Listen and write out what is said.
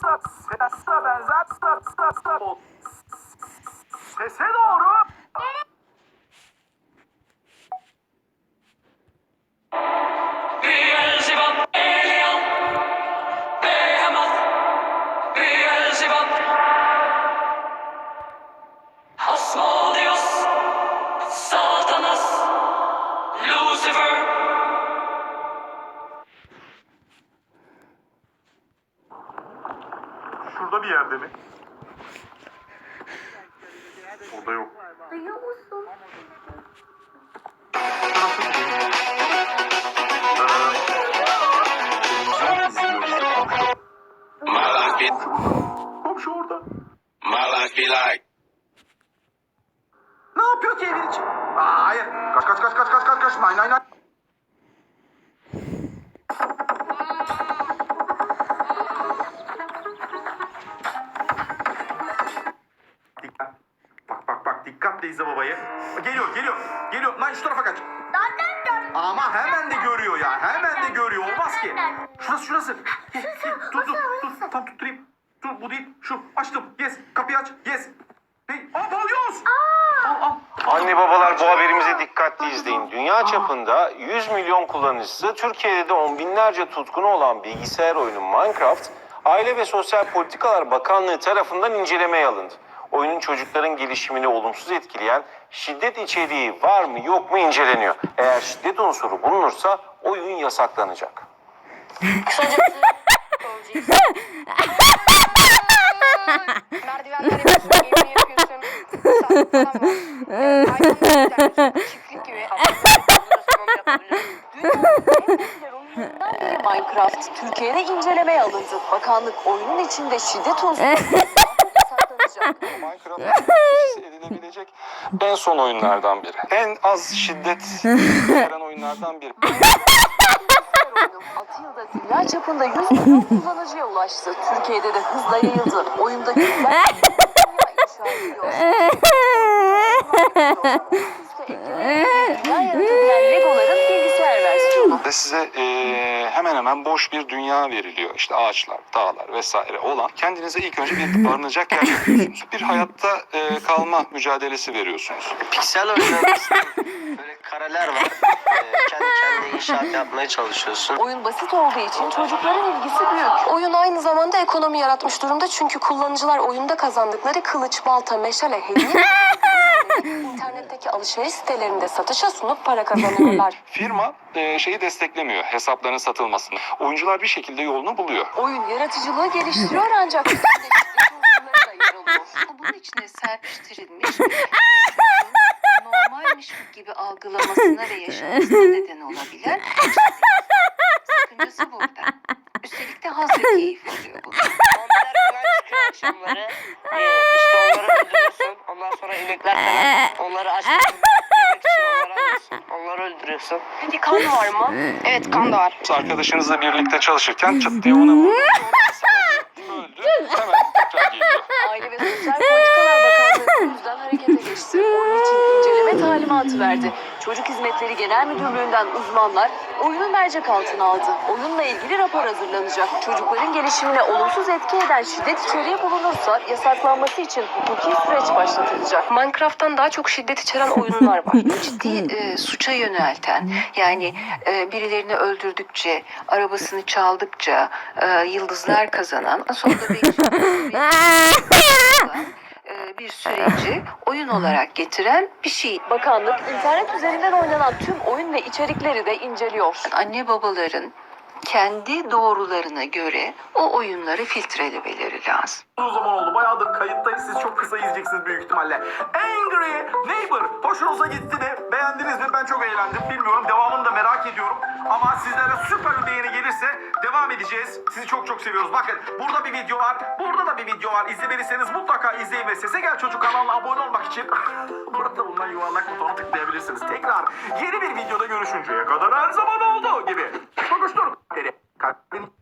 stop, stop, stop, stop. Sese doğru Şurada bir yerde mi? Orada yok. Duyuyor musun? My life be, Komşu orada. my life be like. Ne yapıyor ki evin içi? Aa, hayır. Kaç kaç kaç kaç kaç kaç kaç. Nay nay nay. Dikkatle izle babayı. Geliyor geliyor. Geliyor. Lan şu tarafa kaç. Ama hemen de görüyor ya. Hemen de görüyor. Olmaz ki. Şurası şurası. Dur dur dur. dur. Tam tutturayım. Dur bu değil. Şu açtım. Yes. Kapıyı aç. Yes. Hey. Aa balyoz. Al al. Anne babalar bu haberimizi dikkatli izleyin. Dünya çapında 100 milyon kullanıcısı, Türkiye'de de on binlerce tutkunu olan bilgisayar oyunu Minecraft, Aile ve Sosyal Politikalar Bakanlığı tarafından incelemeye alındı. Oyunun çocukların gelişimini olumsuz etkileyen şiddet içeriği var mı yok mu inceleniyor. Eğer şiddet unsuru bulunursa oyun yasaklanacak. Kısacası. Merdivenler yapıyorsun, yapıyorsun. Çiftlik gibi. oyunlarından biri Minecraft Türkiye'de incelemeye alındı. Bakanlık oyunun içinde şiddet unsuru yasaklanacak. Minecraft edilebilecek en son oyunlardan biri. En az şiddet veren oyunlardan biri. Bilgisayar oyunu 6 yılda dünya çapında 100 milyon kullanıcıya ulaştı. Türkiye'de de hızla yayıldı. Oyundaki dünya inşa ediliyor. Dünya yaratabilen Legoların bilgisayar versiyonu. Ve size eee, hemen hemen boş bir dünya veriliyor. İşte ağaçlar, dağlar vesaire olan. Kendinize ilk önce bir barınacak yer yapıyorsunuz. Bir hayatta eee, kalma mücadelesi veriyorsunuz. Piksel oyunların böyle kareler var. Ee, kendi kendine inşaat yapmaya çalışıyorsun. Oyun basit olduğu için çocukların ilgisi büyük. Oyun aynı zamanda ekonomi yaratmış durumda çünkü kullanıcılar oyunda kazandıkları kılıç, balta, meşale, hediye internetteki alışveriş sitelerinde satışa sunup para kazanıyorlar. Firma eee, şeyi desteklemiyor, hesapların satılmasını. Oyuncular bir şekilde yolunu buluyor. Oyun yaratıcılığı geliştiriyor ancak alıyor. bunun içine serpiştirilmiş normalmiş gibi algılamasına ve yaşamasına neden olabilen sakıncası burada. Üstelik de haz ve keyif oluyor bu. Zombiler falan çıkıyor akşamları. Ee, işte onları öldürüyorsun. Ondan sonra inekler falan. Onları aç onları öldürüyorsun. Peki kan var mı? Evet kan da var. Arkadaşınızla birlikte çalışırken çıt diye ona vurdu. Öldü. Hemen tekrar geliyor. Aile ve Sosyal Politikalar Bakanlığı bu yüzden harekete geçti. Oyun için inceleme talimatı verdi. Çocuk Hizmetleri Genel Müdürlüğü'nden uzmanlar oyunu mercek altına aldı. Oyunla ilgili rapor hazırlanacak. Çocukların gelişimine olumsuz etki eden şiddet içeriği bulunursa yasaklanması için hukuki süreç başlatılacak. Minecraft'tan daha çok şiddet içeren oyunlar var. Ciddi e, suça yönelten yani e, birilerini öldürdükçe, arabasını çaldıkça e, yıldızlar kazanan sonra da e, bir süreci oyun olarak getiren bir şey. Bakanlık internet üzerinden oynanan tüm oyun ve içerikleri de inceliyor. Anne babaların kendi doğrularına göre o oyunları filtrelemeleri lazım. Uzun zaman oldu. Bayağıdır kayıttayız. Siz çok kısa izleyeceksiniz büyük ihtimalle. Angry Neighbor. Hoşunuza gitti mi? Beğendiniz mi? Ben çok eğlendim. Bilmiyorum. Devamını da merak ediyorum. Ama sizlere süper beğeni gelirse devam edeceğiz. Sizi çok çok seviyoruz. Bakın burada bir video var. Burada da bir video var. İzlemediyseniz mutlaka izleyin ve Sese Gel Çocuk kanalına abone olmak için burada bulunan yuvarlak butona tıklayabilirsiniz. Tekrar yeni bir videoda görüşünceye kadar her zaman olduğu gibi. Konuştur. Kalbin